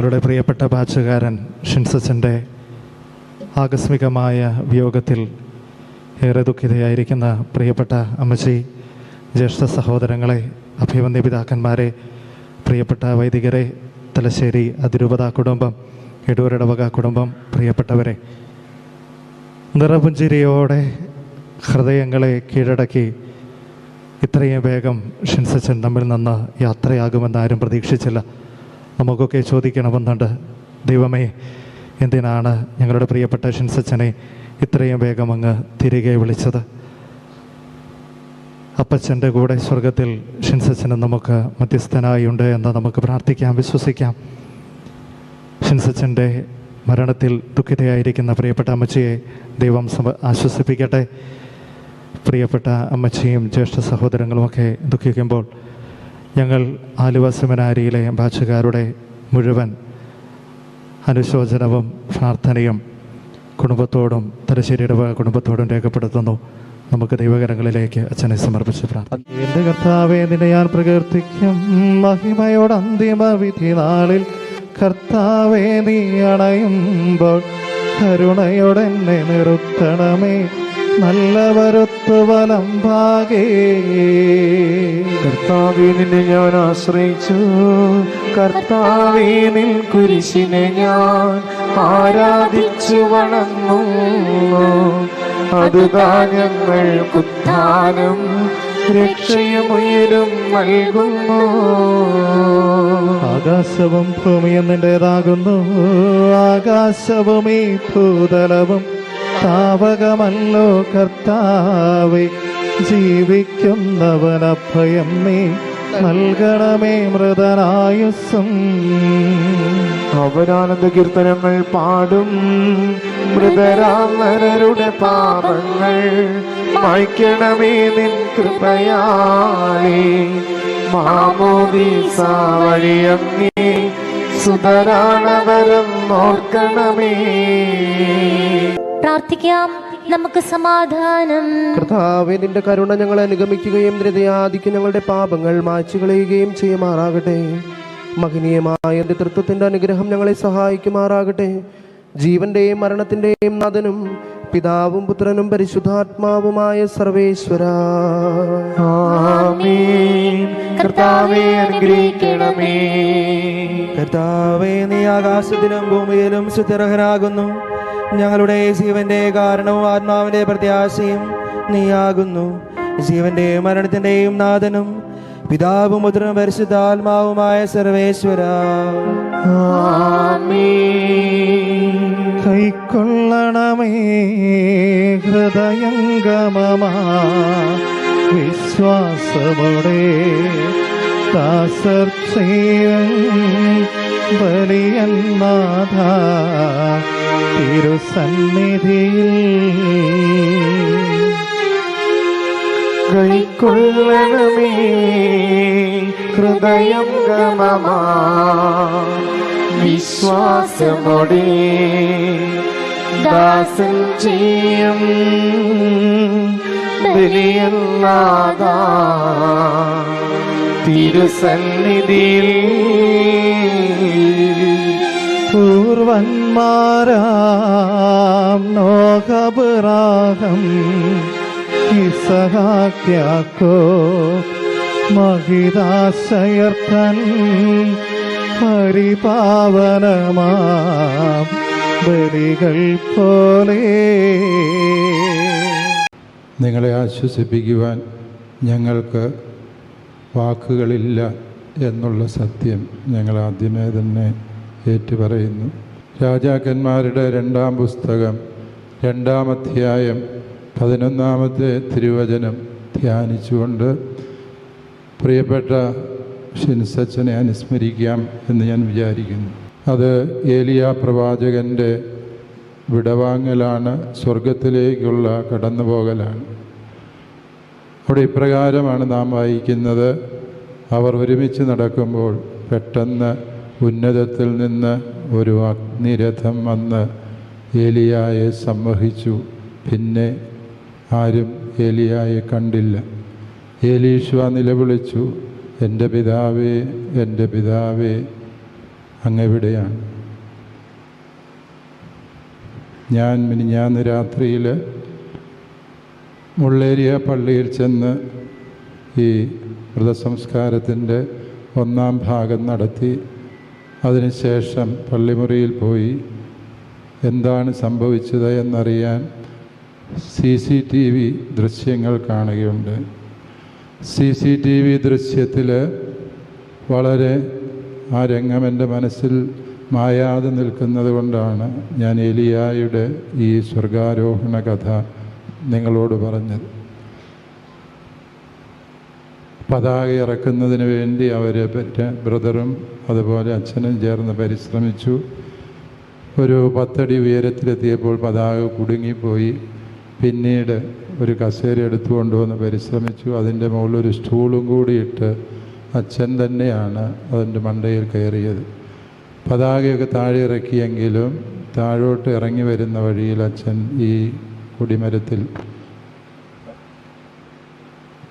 ഞങ്ങളുടെ പ്രിയപ്പെട്ട ബാച്ചുകാരൻ ഷിൻസച്ചന്റെ ആകസ്മികമായ വിയോഗത്തിൽ ഏറെ ദുഃഖിതയായിരിക്കുന്ന പ്രിയപ്പെട്ട അമ്മച്ചി ജ്യേഷ്ഠ സഹോദരങ്ങളെ അഭിമന്യ പിതാക്കന്മാരെ പ്രിയപ്പെട്ട വൈദികരെ തലശ്ശേരി അതിരൂപത കുടുംബം ഇടൂരിടവക കുടുംബം പ്രിയപ്പെട്ടവരെ നിറപുഞ്ചിരിയോടെ ഹൃദയങ്ങളെ കീഴടക്കി ഇത്രയും വേഗം ഷിൻസച്ചൻ തമ്മിൽ നിന്ന് യാത്രയാകുമെന്ന് ആരും പ്രതീക്ഷിച്ചില്ല. നമുക്കൊക്കെ ചോദിക്കണമെന്നുണ്ട് ദൈവമേ എന്തിനാണ് ഞങ്ങളുടെ പ്രിയപ്പെട്ട ഷിൻസച്ചനെ ഇത്രയും വേഗം അങ്ങ് തിരികെ വിളിച്ചത്? അപ്പച്ചന്റെ കൂടെ സ്വർഗത്തിൽ ഷിൻസച്ചന് നമുക്ക് മധ്യസ്ഥനായി ഉണ്ട് എന്ന് നമുക്ക് പ്രാർത്ഥിക്കാം വിശ്വസിക്കാം. ഷിൻസച്ചന്റെ മരണത്തിൽ ദുഃഖിതയായിരിക്കുന്ന പ്രിയപ്പെട്ട അമ്മച്ചിയെ ദൈവം ആശ്വസിപ്പിക്കട്ടെ. പ്രിയപ്പെട്ട അമ്മച്ചിയും ജ്യേഷ്ഠ സഹോദരങ്ങളുമൊക്കെ ദുഃഖിക്കുമ്പോൾ ഞങ്ങൾ ആലുവ സെമിനാരിയിലെ ഭാഷകാരുടെ മുഴുവൻ അനുശോചനവും പ്രാർത്ഥനയും കുടുംബത്തോടും തലശ്ശേരിയുടെ കുടുംബത്തോടും രേഖപ്പെടുത്തുന്നു. നമുക്ക് ദൈവകരങ്ങളിലേക്ക് അച്ഛനെ സമർപ്പിച്ച് പ്രാർത്ഥിക്കാം. എന്റെ കർത്താവെ നിന്നെ ഞാൻ പ്രകീർത്തിക്കും. മഹിമയോട് അന്തിമ വിധി നാളിൽ കർത്താവെ നീ അണയുമ്പോൾ കരുണയോടെ എന്നെ നിർത്തണമേ. നല്ലവരുത്തു വലം ഭാഗേ കർത്താവേ നിന്നെ ഞാൻ ആശ്രയിച്ചു. കർത്താവേ നിൻ കുരിശിനെ ഞാൻ ആരാധിച്ചു വണങ്ങു അതുതാ ഞങ്ങൾ കുത്താനും രക്ഷയുമുയരും നൽകുന്നു. ആകാശവും ഭൂമിയും നിന്റേതാകുന്നു. ആകാശവും ഈ ഭൂതലവും. താവകമല്ലോ കർത്താവെ. ജീവിക്കുന്നവനഭയം നീ നൽകണമേ മൃതനായുസ്സും. അവരാനന്ദ കീർത്തനങ്ങൾ പാടും. മൃതരാമരുടെ പാപങ്ങൾ മായ്ക്കണമേ നിൻ കൃപയാലേ. മാമോദീസ വഴിയങ്ങേ സുതരാണവരം നോക്കണമേ പ്രാർത്ഥിക്കാം. നമുക്ക് സമാധാനം. കർത്താവെ നിന്റെ കരുണ ഞങ്ങളെ അനുഗമിക്കുകയും ഹൃദയാദിക്ക് ഞങ്ങളുടെ പാപങ്ങൾ മായ്ച്ചു കളയുകയും ചെയ്യുമാറാകട്ടെ. മഹനീയമായ എന്റെ തൃത്വത്തിന്റെ അനുഗ്രഹം ഞങ്ങളെ സഹായിക്കുമാറാകട്ടെ. ജീവന്റെയും മരണത്തിന്റെയും നാഥനും പിതാവും പുത്രനും പരിശുദ്ധാത്മാവുമായ സർവേശ്വര. ആമേൻ. കർത്താവേ അനുഗ്രഹിക്കണമേ. കർത്താവേ നീ ആകാശത്തിലും ഭൂമിയിലും സുത്യർഹനാകുന്നു ഞങ്ങളുടെ ജീവന്റെ കാരണവും ആത്മാവിന്റെ പ്രത്യാശയും നീയാകുന്നു. ജീവന്റെയും മരണത്തിന്റെയും നാഥനും പിതാവും മുദ്രനും പരിശുദ്ധാത്മാവുമായ സർവേശ്വര. കൈക്കൊള്ളണമേ ഹൃദയംഗമമാ. വിശ്വാസമുടെ ദാസർച്ചയും ബലിയന്നാഥ തിരുസന്നിധിയിൽ കൈക്കൊള്ളണമേ ഹൃദയം ഗമമാ വിശ്വാസമോടെ ദാസൻ ചെയ്യും ബലിയല്ലാത തിരുസന്നിധിയിൽ പൂർവന്മാരാം നോഹബുറാഹം ഇസഹാക്യാക്കോ മഹിതാശയർത്തൻ പരിപാവനമാം ബലികൾ പോലെ. നിങ്ങളെ ആശ്വസിപ്പിക്കുവാൻ ഞങ്ങൾക്ക് വാക്കുകളില്ല എന്നുള്ള സത്യം ഞങ്ങൾ ആദ്യമേ തന്നെ ഏറ്റുപറയുന്നു. രാജാക്കന്മാരുടെ രണ്ടാം പുസ്തകം രണ്ടാം അധ്യായം പതിനൊന്നാമത്തെ തിരുവചനം ധ്യാനിച്ചുകൊണ്ട് പ്രിയപ്പെട്ട ഷിൻസച്ചനെ അനുസ്മരിക്കാം എന്ന് ഞാൻ വിചാരിക്കുന്നു. അത് ഏലിയ പ്രവാചകന്റെ വിടവാങ്ങലാണ് സ്വർഗത്തിലേക്കുള്ള കടന്നുപോകലാണ്. അവിടെ ഇപ്രകാരമാണ് നാം വായിക്കുന്നത്. അവർ ഒരുമിച്ച് നടക്കുമ്പോൾ പെട്ടെന്ന് ഉന്നതത്തിൽ നിന്ന് ഒരു അഗ്നിരഥം വന്ന് ഏലിയായെ സംവഹിച്ചു. പിന്നെ ആരും ഏലിയായെ കണ്ടില്ല. ഏലീശ്വ നിലവിളിച്ചു എന്റെ പിതാവേ എന്റെ പിതാവേ അങ്ങെവിടെയാണ്? ഞാൻ മിനിഞ്ഞാന്ന് രാത്രിയിൽ മുള്ളേരിയ പള്ളിയിൽ ചെന്ന് ഈ വ്രതസംസ്കാരത്തിന്റെ ഒന്നാം ഭാഗം നടത്തി അതിനുശേഷം പള്ളിമുറിയിൽ പോയി എന്താണ് സംഭവിച്ചത് എന്നറിയാൻ സി സി ടി വി ദൃശ്യങ്ങൾ കാണുകയുണ്ട്. സി സി ടി വി ദൃശ്യത്തിൽ വളരെ ആ രംഗം എന്റെ മനസ്സിൽ മായാതെ നിൽക്കുന്നത് കൊണ്ടാണ് ഞാൻ എലിയായുടെ ഈ സ്വർഗാരോഹണ കഥ നിങ്ങളോട് പറഞ്ഞത്. പതാക ഇറക്കുന്നതിന് വേണ്ടി പറ്റ ബ്രദറും അതുപോലെ അച്ഛനും ചേർന്ന് പരിശ്രമിച്ചു. ഒരു പത്തടി ഉയരത്തിലെത്തിയപ്പോൾ പതാക കുടുങ്ങിപ്പോയി. പിന്നീട് ഒരു കസേര എടുത്തു കൊണ്ടുവന്ന് പരിശ്രമിച്ചു. അതിന്റെ മുകളിൽ ഒരു സ്റ്റൂളും കൂടി ഇട്ട് അച്ഛൻ തന്നെയാണ് അതിന്റെ മണ്ടയിൽ കയറിയത്. പതാകയൊക്കെ താഴെ ഇറക്കിയെങ്കിലും താഴോട്ട് ഇറങ്ങി വരുന്ന വഴിയിൽ അച്ഛൻ ഈ കൊടിമരത്തിൽ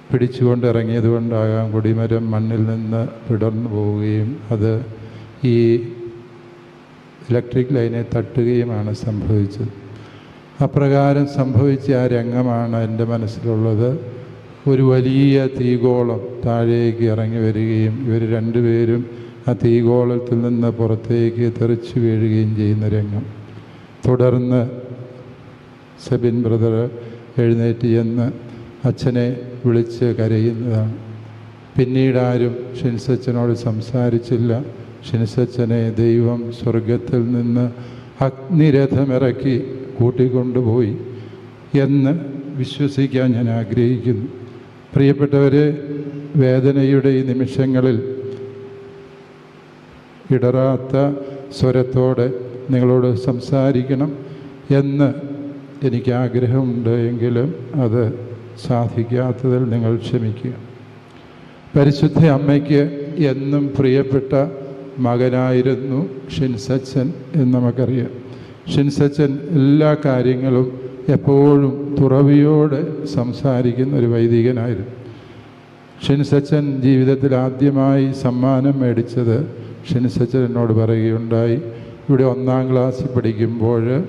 പിടിച്ചുകൊണ്ട് ഇറങ്ങിയത് കൊണ്ടാകാം കൊടിമരം മണ്ണിൽ നിന്ന് പിടർന്നു പോവുകയും അത് ഈ ഇലക്ട്രിക് ലൈനെ തട്ടുകയുമാണ് സംഭവിച്ചത്. അപ്രകാരം സംഭവിച്ച ആ രംഗമാണ് എന്റെ മനസ്സിലുള്ളത്. ഒരു വലിയ തീഗോളം താഴേക്ക് ഇറങ്ങി വരികയും ഇവർ രണ്ടുപേരും ആ തീഗോളത്തിൽ നിന്ന് പുറത്തേക്ക് തെറിച്ചു വീഴുകയും ചെയ്യുന്ന രംഗം. തുടർന്ന് സെബിൻ ബ്രദർ എഴുന്നേറ്റ് ചെന്ന് അച്ഛനെ വിളിച്ച് കരയുന്നതാണ്. പിന്നീട് ആരും ഷിൻസച്ചനോട് സംസാരിച്ചില്ല. ഷിൻസച്ചനെ ദൈവം സ്വർഗത്തിൽ നിന്ന് അഗ്നിരഥമിറക്കി കൂട്ടിക്കൊണ്ടുപോയി എന്ന് വിശ്വസിക്കാൻ ഞാൻ ആഗ്രഹിക്കുന്നു. പ്രിയപ്പെട്ടവരെ വേദനയുടെ ഈ നിമിഷങ്ങളിൽ ഇടറാത്ത സ്വരത്തോടെ നിങ്ങളോട് സംസാരിക്കണം എന്ന് എനിക്ക് ആഗ്രഹമുണ്ട് എങ്കിലും അത് സാധിക്കാത്തതിൽ നിങ്ങൾ ക്ഷമിക്കുക. പരിശുദ്ധ അമ്മയ്ക്ക് എന്നും പ്രിയപ്പെട്ട മകനായിരുന്നു ഷിൻസച്ചൻ എന്ന് നമുക്കറിയാം. ഷിൻസച്ചൻ എല്ലാ കാര്യങ്ങളും എപ്പോഴും തുറവിയോടെ സംസാരിക്കുന്ന ഒരു വൈദികനായിരുന്നു. ഷിൻസച്ചൻ ജീവിതത്തിൽ ആദ്യമായി സമ്മാനം മേടിച്ചത് ഷിൻസച്ചൻ എന്നോട് പറയുകയുണ്ടായി. ഇവിടെ ഒന്നാം ക്ലാസ്സിൽ പഠിക്കുമ്പോൾ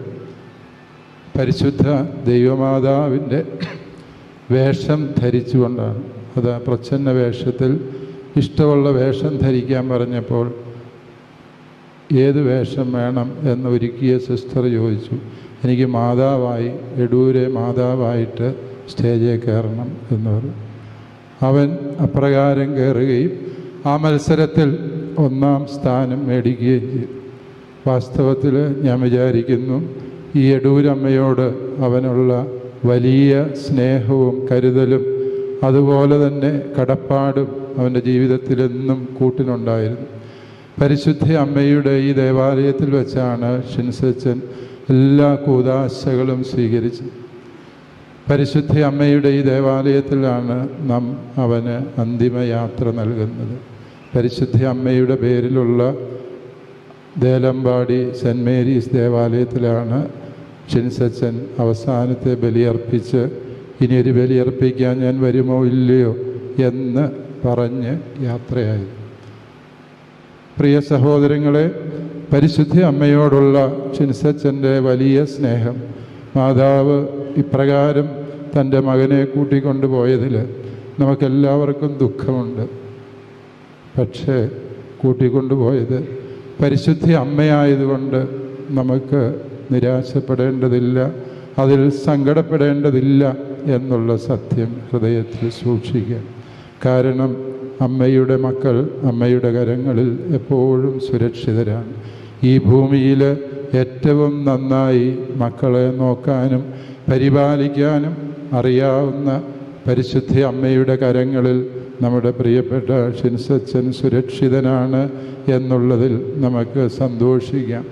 പരിശുദ്ധ ദൈവമാതാവിന്റെ വേഷം ധരിച്ചുകൊണ്ടാണ്. അത് പ്രച്ഛന്ന വേഷത്തിൽ ഇഷ്ടമുള്ള വേഷം ധരിക്കാൻ പറഞ്ഞപ്പോൾ ഏത് വേഷം വേണം എന്ന് ഒരുക്കിയ സിസ്റ്റർ ചോദിച്ചു. എനിക്ക് മാതാവായി എടൂരെ മാതാവായിട്ട് സ്റ്റേജിൽ കയറണം എന്ന് പറഞ്ഞു. അവൻ അപ്രകാരം കയറുകയും ആ മത്സരത്തിൽ ഒന്നാം സ്ഥാനം മേടിക്കുകയും ചെയ്തു. വാസ്തവത്തിൽ ഞാൻ വിചാരിക്കുന്നു ഈ എടൂരമ്മയോട് അവനുള്ള വലിയ സ്നേഹവും കരുതലും അതുപോലെ തന്നെ കടപ്പാടും അവന്റെ ജീവിതത്തിലെന്നും കൂട്ടിനുണ്ടായിരുന്നു. പരിശുദ്ധ അമ്മയുടെ ഈ ദേവാലയത്തിൽ വെച്ചാണ് ഷിൻസച്ചൻ എല്ലാ കൂതാശകളും സ്വീകരിച്ചത്. പരിശുദ്ധ അമ്മയുടെ ഈ ദേവാലയത്തിലാണ് നാം അവന് അന്തിമയാത്ര നൽകുന്നത്. പരിശുദ്ധ അമ്മയുടെ പേരിലുള്ള ദേലമ്പാടി സെന്റ് മേരീസ് ദേവാലയത്തിലാണ് ഷിൻസച്ചൻ അവസാനത്തെ ബലിയർപ്പിച്ച് ഇനി ഒരു ബലിയർപ്പിക്കാൻ ഞാൻ വരുമോ ഇല്ലയോ? എന്ന് പറഞ്ഞ് യാത്രയായി. പ്രിയ സഹോദരങ്ങളെ പരിശുദ്ധ അമ്മയോടുള്ള ഷിൻസച്ചന്റെ വലിയ സ്നേഹം മാതാവ് ഇപ്രകാരം തന്റെ മകനെ കൂട്ടിക്കൊണ്ടുപോയതിൽ നമുക്കെല്ലാവർക്കും ദുഃഖമുണ്ട്. പക്ഷേ കൂട്ടിക്കൊണ്ടുപോയത് പരിശുദ്ധ അമ്മയായതുകൊണ്ട് നമുക്ക് നിരാശപ്പെടേണ്ടതില്ല അതിൽ സങ്കടപ്പെടേണ്ടതില്ല എന്നുള്ള സത്യം ഹൃദയത്തിൽ സൂക്ഷിക്കുക കാരണം അമ്മയുടെ മക്കൾ അമ്മയുടെ കരങ്ങളിൽ എപ്പോഴും സുരക്ഷിതരാണ്. ഈ ഭൂമിയിൽ ഏറ്റവും നന്നായി മക്കളെ നോക്കാനും പരിപാലിക്കാനും അറിയാവുന്ന പരിശുദ്ധ അമ്മയുടെ കരങ്ങളിൽ നമ്മുടെ പ്രിയപ്പെട്ട ഷിൻസച്ചൻ സുരക്ഷിതനാണ് എന്നുള്ളതിൽ നമുക്ക് സന്തോഷിക്കാം.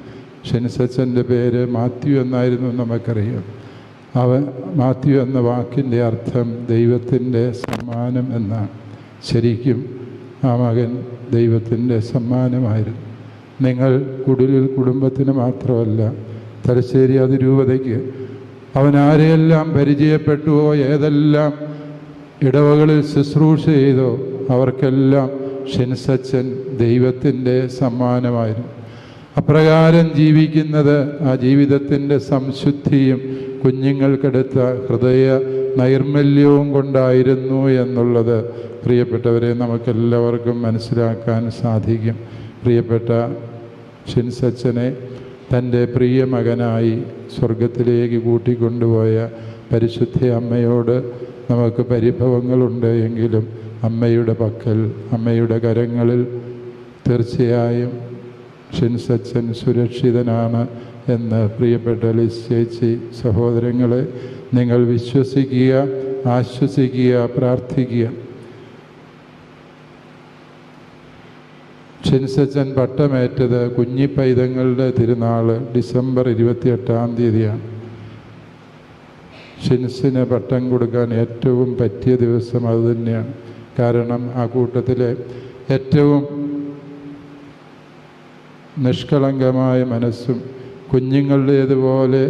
ഷിൻസച്ചന്റെ പേര് മാത്യു എന്നായിരുന്നു നമുക്കറിയാം. അവൻ മാത്യു എന്ന വാക്കിന്റെ അർത്ഥം ദൈവത്തിന്റെ സമ്മാനം എന്നാണ്. ശരിക്കും ആ മകൻ ദൈവത്തിന്റെ സമ്മാനമായിരുന്നു. നിങ്ങൾ കുടിലിൽ കുടുംബത്തിന് മാത്രമല്ല തലശ്ശേരി അതിരൂപതയ്ക്ക് അവൻ ആരെയെല്ലാം പരിചയപ്പെട്ടുവോ ഏതെല്ലാം ഇടവകളിൽ ശുശ്രൂഷ ചെയ്തു അവർക്കെല്ലാം ഷിൻസച്ചൻ ദൈവത്തിന്റെ സമ്മാനമായിരുന്നു. അപ്രകാരം ജീവിക്കുന്നത് ആ ജീവിതത്തിന്റെ സംശുദ്ധിയും കുഞ്ഞുങ്ങൾക്കെടുത്ത ഹൃദയ നൈർമല്യവും കൊണ്ടായിരുന്നു എന്നുള്ളത് പ്രിയപ്പെട്ടവരെ നമുക്കെല്ലാവർക്കും മനസ്സിലാക്കാൻ സാധിക്കും. പ്രിയപ്പെട്ട ഷിൻസച്ചനെ തന്റെ പ്രിയ മകനായി സ്വർഗത്തിലേക്ക് കൂട്ടിക്കൊണ്ടുപോയ പരിശുദ്ധ അമ്മയോട് നമുക്ക് പരിഭവങ്ങളുണ്ട് എങ്കിലും അമ്മയുടെ പക്കൽ അമ്മയുടെ കരങ്ങളിൽ തീർച്ചയായും ഷിൻസച്ചൻ സുരക്ഷിതനാണ് എന്ന് പ്രിയപ്പെട്ട ലിസ്ചേച്ചി സഹോദരങ്ങളെ നിങ്ങൾ വിശ്വസിക്കുക ആശ്വസിക്കുക പ്രാർത്ഥിക്കുക. ഷിൻസച്ചൻ പട്ടമേറ്റത് കുഞ്ഞിപ്പൈതങ്ങളുടെ തിരുനാൾ ഡിസംബർ ഇരുപത്തിയെട്ടാം തീയതിയാണ്. ഷിൻസിന് പട്ടം കൊടുക്കാൻ ഏറ്റവും പറ്റിയ ദിവസം അത് തന്നെയാണ്. കാരണം ആ കൂട്ടത്തിലെ ഏറ്റവും നിഷ്കളങ്കമായ മനസ്സും കുഞ്ഞുങ്ങളുടേതുപോലെ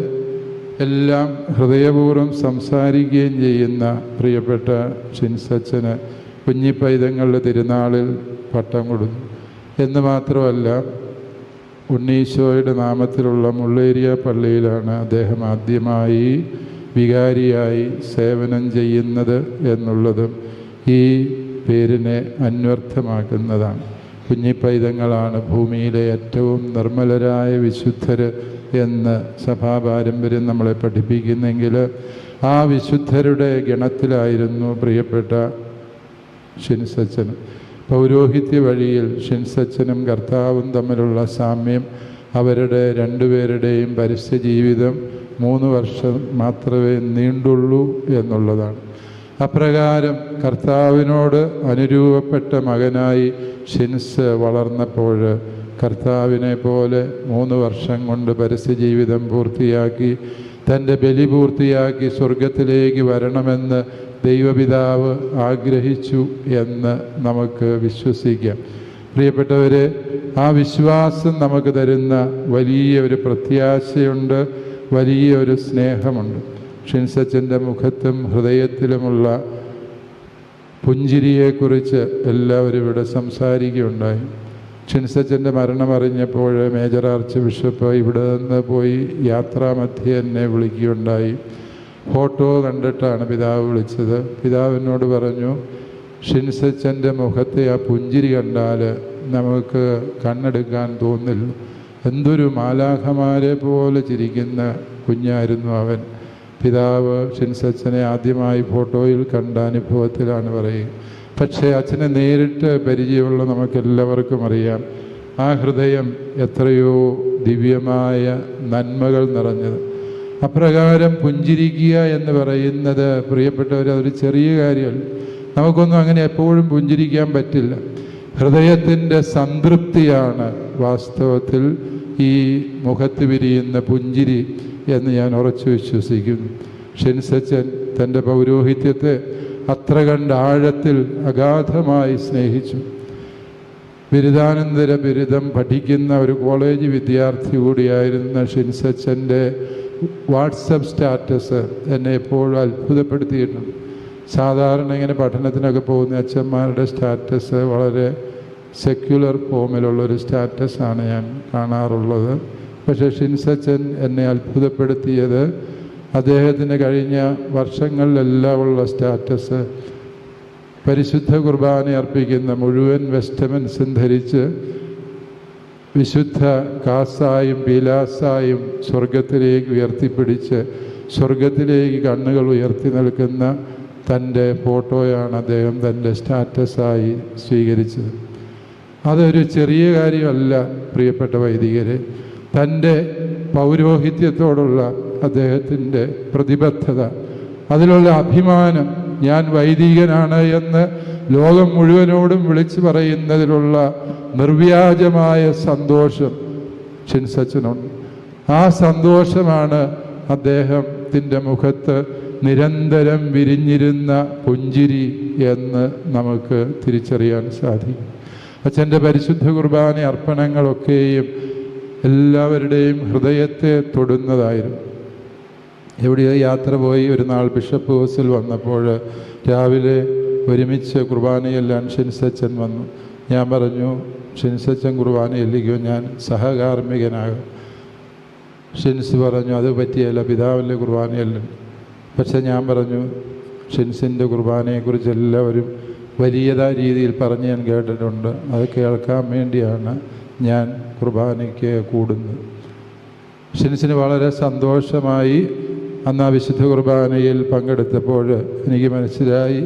എല്ലാം ഹൃദയപൂർവം സംസാരിക്കുകയും ചെയ്യുന്ന പ്രിയപ്പെട്ട ഷിൻസച്ചന് കുഞ്ഞിപ്പൈതങ്ങളുടെ തിരുനാളിൽ പട്ടം കൊടുത്തു. എന്ന് മാത്രമല്ല ഉണ്ണീശോയുടെ നാമത്തിലുള്ള മുള്ളേരിയ പള്ളിയിലാണ് അദ്ദേഹം ആദ്യമായി വികാരിയായി സേവനം ചെയ്യുന്നത് എന്നുള്ളതും ഈ പേരിനെ അന്വർത്ഥമാക്കുന്നതാണ്. കുഞ്ഞിപ്പൈതങ്ങളാണ് ഭൂമിയിലെ ഏറ്റവും നിർമ്മലരായ വിശുദ്ധർ എന്ന് സഭാപാരമ്പര്യം നമ്മളെ പഠിപ്പിക്കുന്നെങ്കിൽ ആ വിശുദ്ധരുടെ ഗണത്തിലായിരുന്നു പ്രിയപ്പെട്ട ഷിൻസച്ചൻ പൗരോഹിത്യ വഴിയിൽ ഷിൻസച്ചനും കർത്താവും തമ്മിലുള്ള സാമ്യം അവരുടെ രണ്ടുപേരുടെയും പരസ്യ ജീവിതം മൂന്ന് വർഷം മാത്രമേ നീണ്ടുള്ളൂ എന്നുള്ളതാണ്. അപ്രകാരം കർത്താവിനോട് അനുരൂപപ്പെട്ട മകനായി ഷിൻസ് വളർന്നപ്പോൾ കർത്താവിനെ പോലെ മൂന്ന് വർഷം കൊണ്ട് പരസ്യ ജീവിതം പൂർത്തിയാക്കി തന്റെ ബലി പൂർത്തിയാക്കി സ്വർഗത്തിലേക്ക് വരണമെന്ന് ദൈവപിതാവ് ആഗ്രഹിച്ചു എന്ന് നമുക്ക് വിശ്വസിക്കാം. പ്രിയപ്പെട്ടവരെ ആ വിശ്വാസം നമുക്ക് തരുന്ന വലിയ ഒരു പ്രത്യാശയുണ്ട്. വലിയ ഒരു സ്നേഹമുണ്ട്. ഷിൻസച്ചന്റെ മുഖത്തും ഹൃദയത്തിലുമുള്ള പുഞ്ചിരിയെക്കുറിച്ച് എല്ലാവരും ഇവിടെ സംസാരിക്കുകയുണ്ടായി. ഷിൻസച്ചന്റെ മരണം അറിഞ്ഞപ്പോൾ മേജർ ആർച്ച് ബിഷപ്പ് ഇവിടെ നിന്ന് പോയി യാത്രാമധ്യേ എന്നെ വിളിക്കുകയുണ്ടായി. ഫോട്ടോ കണ്ടിട്ടാണ് പിതാവ് വിളിച്ചത്. പിതാവിനോട് പറഞ്ഞു ഷിൻസച്ചന്റെ മുഖത്തെ ആ പുഞ്ചിരി കണ്ടാൽ നമുക്ക് കണ്ണെടുക്കാൻ തോന്നില്ല. എന്തൊരു മാലാഖമാരെ പോലെ ചിരിക്കുന്ന കുഞ്ഞായിരുന്നു അവൻ. പിതാവ് ഷിൻസച്ചനെ ആദ്യമായി ഫോട്ടോയിൽ കണ്ട അനുഭവത്തിലാണ് പറയുക. പക്ഷേ അച്ഛനെ നേരിട്ട് പരിചയമുള്ള നമുക്കെല്ലാവർക്കും അറിയാം. ആ ഹൃദയം എത്രയോ ദിവ്യമായ നന്മകൾ നിറഞ്ഞത്. അപ്രകാരം പുഞ്ചിരിക്കുക എന്ന് പറയുന്നത് പ്രിയപ്പെട്ടവർ അതൊരു ചെറിയ കാര്യമല്ല. നമുക്കൊന്നും അങ്ങനെ എപ്പോഴും പുഞ്ചിരിക്കാൻ പറ്റില്ല. ഹൃദയത്തിന്റെ സംതൃപ്തിയാണ് വാസ്തവത്തിൽ ഈ മുഖത്ത് വിരിയുന്ന പുഞ്ചിരി എന്ന് ഞാൻ ഉറച്ചു വിശ്വസിക്കുന്നു. ഷിൻസച്ചൻ തന്റെ പൗരോഹിത്യത്തെ അത്ര കണ്ട് ആഴത്തിൽ അഗാധമായി സ്നേഹിച്ചു. ബിരുദാനന്തര ബിരുദം പഠിക്കുന്ന ഒരു കോളേജ് വിദ്യാർത്ഥി കൂടിയായിരുന്ന ഷിൻസച്ചന്റെ വാട്സപ്പ് സ്റ്റാറ്റസ് എന്നെ എപ്പോഴും അത്ഭുതപ്പെടുത്തിയിട്ടുണ്ട്. സാധാരണ ഇങ്ങനെ പഠനത്തിനൊക്കെ പോകുന്ന അച്ഛന്മാരുടെ സ്റ്റാറ്റസ് വളരെ സെക്യുലർ ഫോമിലുള്ളൊരു സ്റ്റാറ്റസാണ് ഞാൻ കാണാറുള്ളത്. പക്ഷേ ഷിൻസച്ചൻ എന്നെ അത്ഭുതപ്പെടുത്തിയത് അദ്ദേഹത്തിന് കഴിഞ്ഞ വർഷങ്ങളിലെല്ലാം ഉള്ള സ്റ്റാറ്റസ് പരിശുദ്ധ കുർബാന അർപ്പിക്കുന്ന മുഴുവൻ വെസ്റ്റമൻസും ധരിച്ച് വിശുദ്ധ കാസായും ബിലാസായും സ്വർഗത്തിലേക്ക് ഉയർത്തിപ്പിടിച്ച് സ്വർഗത്തിലേക്ക് കണ്ണുകൾ ഉയർത്തി നിൽക്കുന്ന തന്റെ ഫോട്ടോയാണ് അദ്ദേഹം തന്റെ സ്റ്റാറ്റസായി സ്വീകരിച്ചത്. അതൊരു ചെറിയ കാര്യമല്ല പ്രിയപ്പെട്ട വൈദികരെ. തന്റെ പൗരോഹിത്യത്തോടുള്ള അദ്ദേഹത്തിന്റെ പ്രതിബദ്ധത അതിലുള്ള അഭിമാനം ഞാൻ വൈദികനാണ് എന്ന് ലോകം മുഴുവനോടും വിളിച്ചു പറയുന്നതിലുള്ള നിർവ്യാജമായ സന്തോഷം ഷിൻസച്ചനുണ്ട് ആ സന്തോഷമാണ് അദ്ദേഹത്തിന്റെ മുഖത്ത് നിരന്തരം വിരിഞ്ഞിരുന്ന പുഞ്ചിരി എന്ന് നമുക്ക് തിരിച്ചറിയാൻ സാധിക്കും. അച്ഛന്റെ പരിശുദ്ധ കുർബാന അർപ്പണങ്ങളൊക്കെയും എല്ലാവരുടെയും ഹൃദയത്തെ തൊടുന്നതായിരുന്നു. എവിടെയോ യാത്ര പോയി ഒരു നാൾ ബിഷപ്പ് ഹൗസിൽ വന്നപ്പോൾ രാവിലെ ഒരുമിച്ച് കുർബാനയെല്ലാം ഷിൻസച്ചൻ വന്നു. ഞാൻ പറഞ്ഞു ഷിൻസച്ചൻ കുർബാന എല്ലിക്കും ഞാൻ സഹകാർമ്മികനാകും. ഷിൻസ് പറഞ്ഞു അത് പറ്റിയല്ല പിതാവിന്റെ കുർബാനയല്ല. പക്ഷെ ഞാൻ പറഞ്ഞു ഷിൻസിന്റെ കുർബാനയെക്കുറിച്ച് എല്ലാവരും വലിയതായ രീതിയിൽ പറഞ്ഞ് ഞാൻ കേട്ടിട്ടുണ്ട്. അത് കേൾക്കാൻ വേണ്ടിയാണ് ഞാൻ കുർബാനയ്ക്ക് കൂടുന്നത്. ഷിൻസിന് വളരെ സന്തോഷമായി അന്ന് ആ വിശുദ്ധ കുർബാനയിൽ പങ്കെടുത്തപ്പോൾ എനിക്ക് മനസ്സിലായി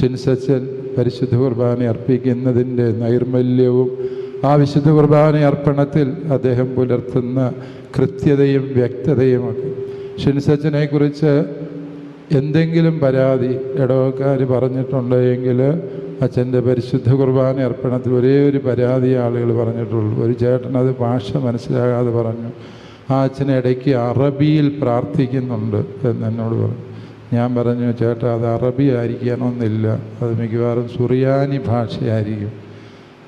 ഷിൻസച്ചൻ പരിശുദ്ധ കുർബാന അർപ്പിക്കുന്നതിന്റെ നൈർമല്യവും ആ വിശുദ്ധ കുർബാന അർപ്പണത്തിൽ അദ്ദേഹം പുലർത്തുന്ന കൃത്യതയും വ്യക്തതയുമൊക്കെ. ഷിൻസച്ചനെക്കുറിച്ച് എന്തെങ്കിലും പരാതി ഇടവക്കാർ പറഞ്ഞിട്ടുണ്ടെങ്കിൽ അച്ഛന്റെ പരിശുദ്ധ കുർബാന അർപ്പണത്തിൽ ഒരേ ഒരു പരാതി ആളുകൾ പറഞ്ഞിട്ടുള്ളൂ. ഒരു ചേട്ടൻ അത് ഭാഷ മനസ്സിലാകാതെ പറഞ്ഞു. ആ അച്ഛനെ ഇടയ്ക്ക് അറബിയിൽ പ്രാർത്ഥിക്കുന്നുണ്ട് എന്ന് എന്നോട് പറഞ്ഞു. ഞാൻ പറഞ്ഞു ചേട്ടാ അത് അറബി ആയിരിക്കണമെന്നില്ല. അത് മിക്കവാറും സുറിയാനി ഭാഷയായിരിക്കും.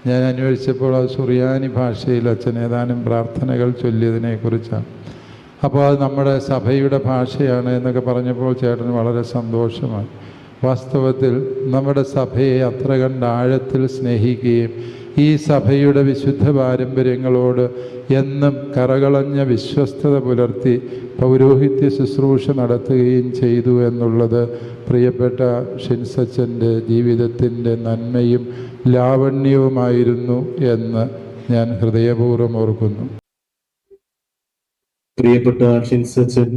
ഞാൻ അന്വേഷിച്ചപ്പോൾ അത് സുറിയാനി ഭാഷയിൽ അച്ഛൻ ഏതാനും പ്രാർത്ഥനകൾ ചൊല്ലിയതിനെക്കുറിച്ചാണ്. അപ്പോൾ അത് നമ്മുടെ സഭയുടെ ഭാഷയാണ് എന്നൊക്കെ പറഞ്ഞപ്പോൾ ചേട്ടന് വളരെ സന്തോഷമായി. വാസ്തവത്തിൽ നമ്മുടെ സഭയെ അത്ര കണ്ട് ആഴത്തിൽ സ്നേഹിക്കുകയും ഈ സഭയുടെ വിശുദ്ധ പാരമ്പര്യങ്ങളോട് എന്നും കരകളഞ്ഞ വിശ്വസ്തത പുലർത്തി പൗരോഹിത്യ ശുശ്രൂഷ നടത്തുകയും ചെയ്തു എന്നുള്ളത് പ്രിയപ്പെട്ട ഷിൻസച്ചന്റെ ജീവിതത്തിന്റെ നന്മയും ലാവണ്യവുമായിരുന്നു എന്ന് ഞാൻ ഹൃദയപൂർവം ഓർക്കുന്നു. പ്രിയപ്പെട്ട ഷിൻസച്ചൻ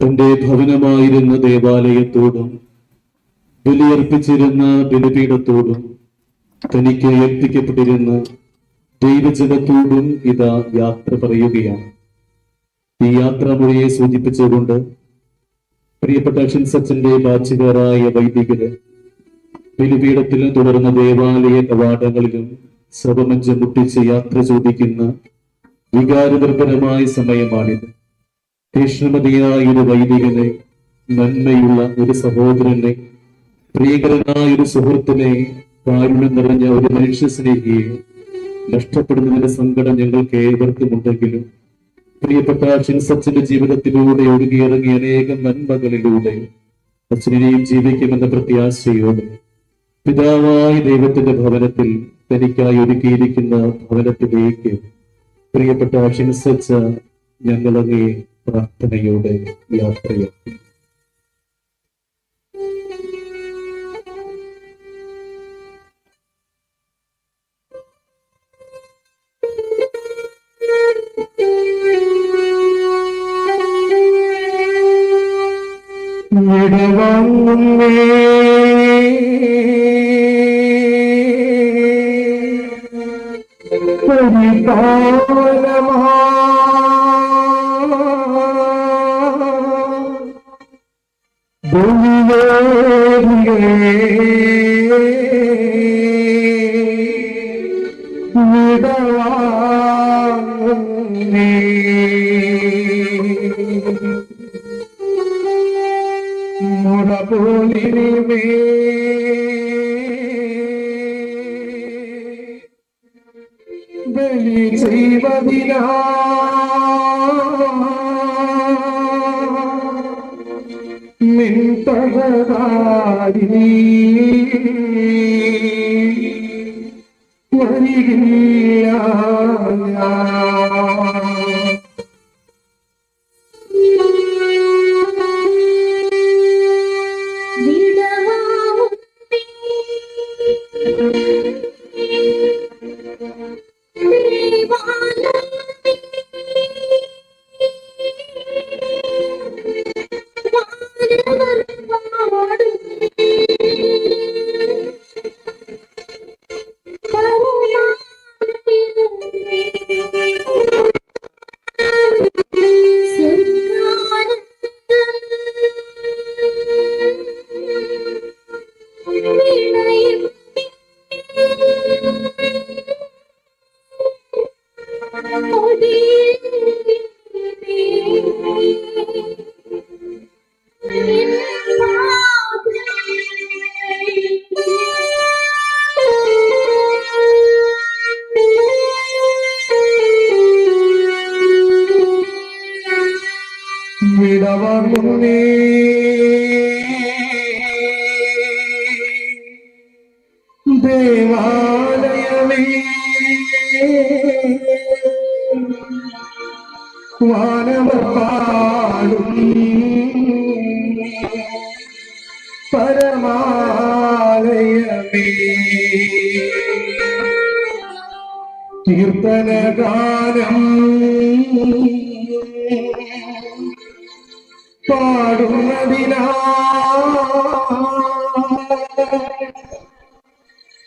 തന്റെ ഭവനമായിരുന്ന ദേവാലയത്തോടും ബലിയർപ്പിച്ചിരുന്ന ബലിപീഠത്തോടും തനിക്ക് ഏൽപ്പിക്കപ്പെട്ടിരുന്ന ദൈവജനത്തോടും ഇതാ യാത്ര പറയുകയാണ്. ഈ യാത്രാമൊഴിയെ സൂചിപ്പിച്ചുകൊണ്ട് പ്രിയപ്പെട്ട ഷിൻസച്ചന്റെ ബാച്ചുകാരായ വൈദികര് ബലിപീഠത്തിലും തുടർന്ന് ദേവാലയ കവാടങ്ങളിലും സഭമഞ്ചം മുട്ടിച്ച് യാത്ര ചോദിക്കുന്ന വികാരനിർഭരമായ സമയമാണിത്. തീഷ്ണമതിയായ ഒരു വൈദികനെ നന്മയുള്ള ഒരു സഹോദരനെ പ്രിയകരനായ ഒരു സുഹൃത്തിനെ കാരുണ്യം നിറഞ്ഞ ഒരു മനുഷ്യ സ്നേഹിയെ നഷ്ടപ്പെടുന്നതിന്റെ സങ്കടം ഞങ്ങൾക്ക് ഏവർക്കും ഉണ്ടെങ്കിലും പ്രിയപ്പെട്ട സച്ചിന്റെ ജീവിതത്തിലൂടെ ഒഴുകിയിറങ്ങിയ അനേകം നന്മകളിലൂടെ അച്ഛനെയും ജീവിക്കുമെന്ന പ്രത്യാശയോടെ പിതാവായ ദൈവത്തിന്റെ ഭവനത്തിൽ തനിക്കായി ഒരുക്കിയിരിക്കുന്ന ഭവനത്തിലേക്ക് പ്രിയപ്പെട്ട ഷിൻസച്ച ഞങ്ങളങ്ങേ പ്രാർത്ഥനയോടെ യാത്രയാക്കി വിടവാങ്ങുന്നേ. പരിപാലമാ വിടവാങ്ങുന്നേ നിൻതകരാരി വരികില്ല ഞാൻ. കീർത്തനഗാനം. പാടുന്നതിനാ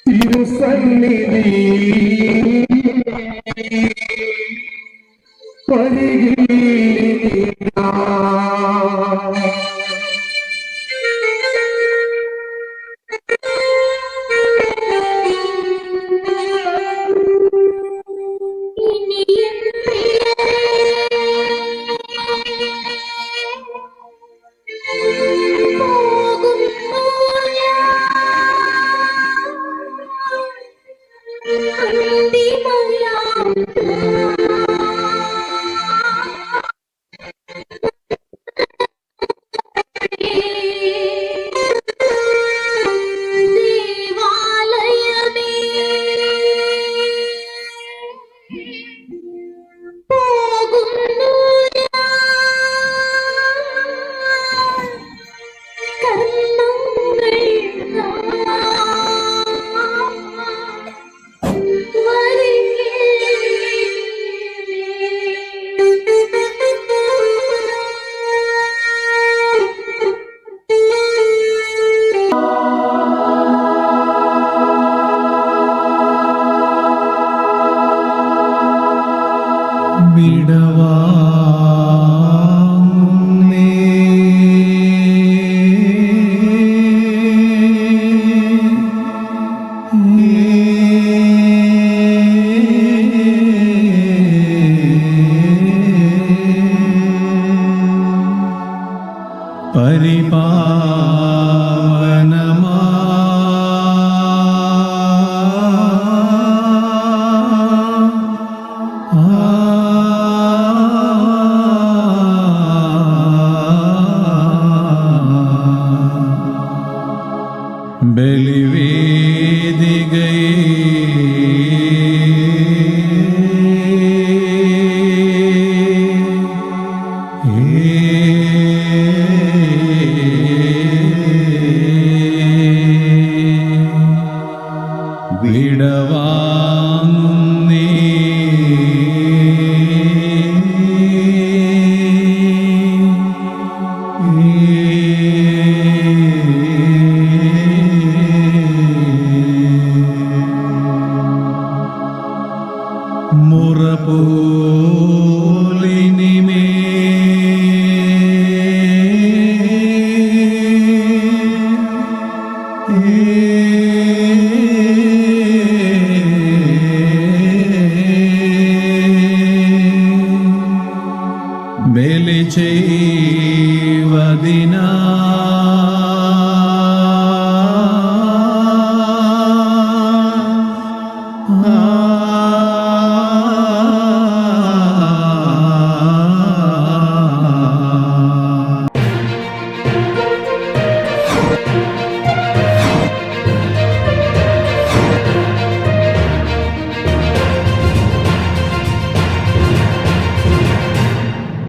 തിരുസന്നിധി പരിഗീത പ്രിയരേ, പോകുന്നു